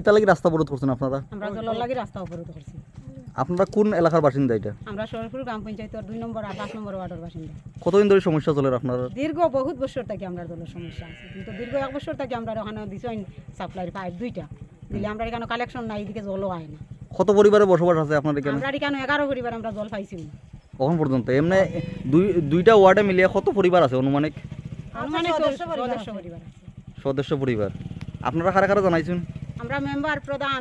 কিতা লাগি রাস্তা অবরোধ করছেন আপনারা? আমরা জলের লাগি রাস্তা অবরোধ করছি। আপনারা কোন এলাকার বাসিন্দা এটা? আমরা গ্রাম পঞ্চায়েতের দুই নম্বর আর পাঁচ নম্বর ওয়ার্ডের বাসিন্দা। কতদিন ধরে সমস্যা চলে আপনার? দীর্ঘ বহুত বছর থেকে আমরা দলের সমস্যা আছে। কিন্তু দীর্ঘ এক বছর থেকে আমরা ওখানে দিছেন সাপ্লাই পাইপ দুইটা। দিলে আমরা এখানে কালেকশন নাই এদিকে জলও আয় না। কত পরিবারে বসবাস আছে আপনার এখানে? আমরা এখানে এগারো পরিবার আমরা জল পাইছি। কখন পর্যন্ত এমনি দুই দুইটা ওয়ার্ডে মিলিয়ে কত পরিবার আছে অনুমানিক? আনুমানিক সদস্য পরিবার সদস্য পরিবার। আপনারা কারা কারা জানাইছেন? আমরা মেম্বার প্রধান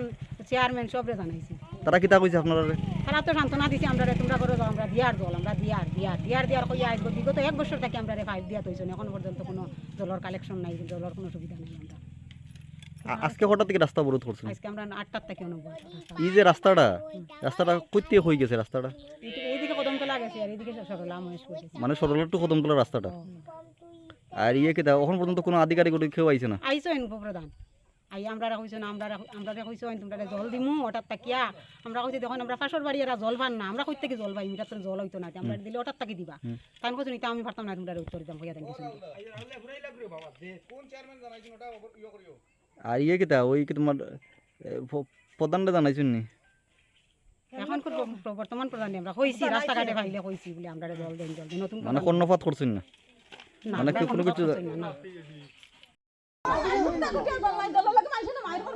চেয়ারম্যান সবরে জানাইছি তারা কিতা কইছে আপনারা? তারা তো সান্ত্বনা দিছে আমরা রে তোমরা করে আমরা দিয়ার জল আমরা দিয়ার দিয়ার দিয়ার দিয়ার কইয়া আসব বিগত এক বছর থেকে আমরা রে পাইপ দিয়া তৈছেন এখন পর্যন্ত কোনো জলের কালেকশন নাই জলের কোনো সুবিধা নাই আমরা। আজকে হঠাৎ থেকে রাস্তা অবরোধ করছেন? আজকে আমরা আটটার থেকে অনুভব এই যে রাস্তাটা রাস্তাটা কইতে হয়ে গেছে রাস্তাটা? এইদিকে কদমতলা গেছে আর এইদিকে সরলা মহেশ করতেছে মানে সরলার টু কদমতলা রাস্তাটা? আর ইয়ে কিতা এখন পর্যন্ত কোনো আধিকারিক কেউ আইছে না? এন প্রধান আই আমরা কইছো না আমরা আমরা কইছো তোমরা জল দিমু ওটার তাকিয়া আমরা কইছি দেখুন আমরা পাশের বাড়ি এরা জল পান না আমরা কই থেকে জল পাই? মিটার তো জল হইতো না আমরা দিলে ওটার তাকি দিবা? তাই কইছো নিতে আমি পারতাম না তোমরা উত্তর দিতাম কইয়া দেন কিছু আর ইয়ে কিতা ওই কি তোমার প্রধানটা জানাইছেন নি? এখন বর্তমান প্রধান আমরা কইছি রাস্তাঘাটে পাইলে কইছি বলে আমরা জল দেন জল দেন নতুন মানে কর্ণপাত করছেন না? না, মানে কোনো কিছু- করছি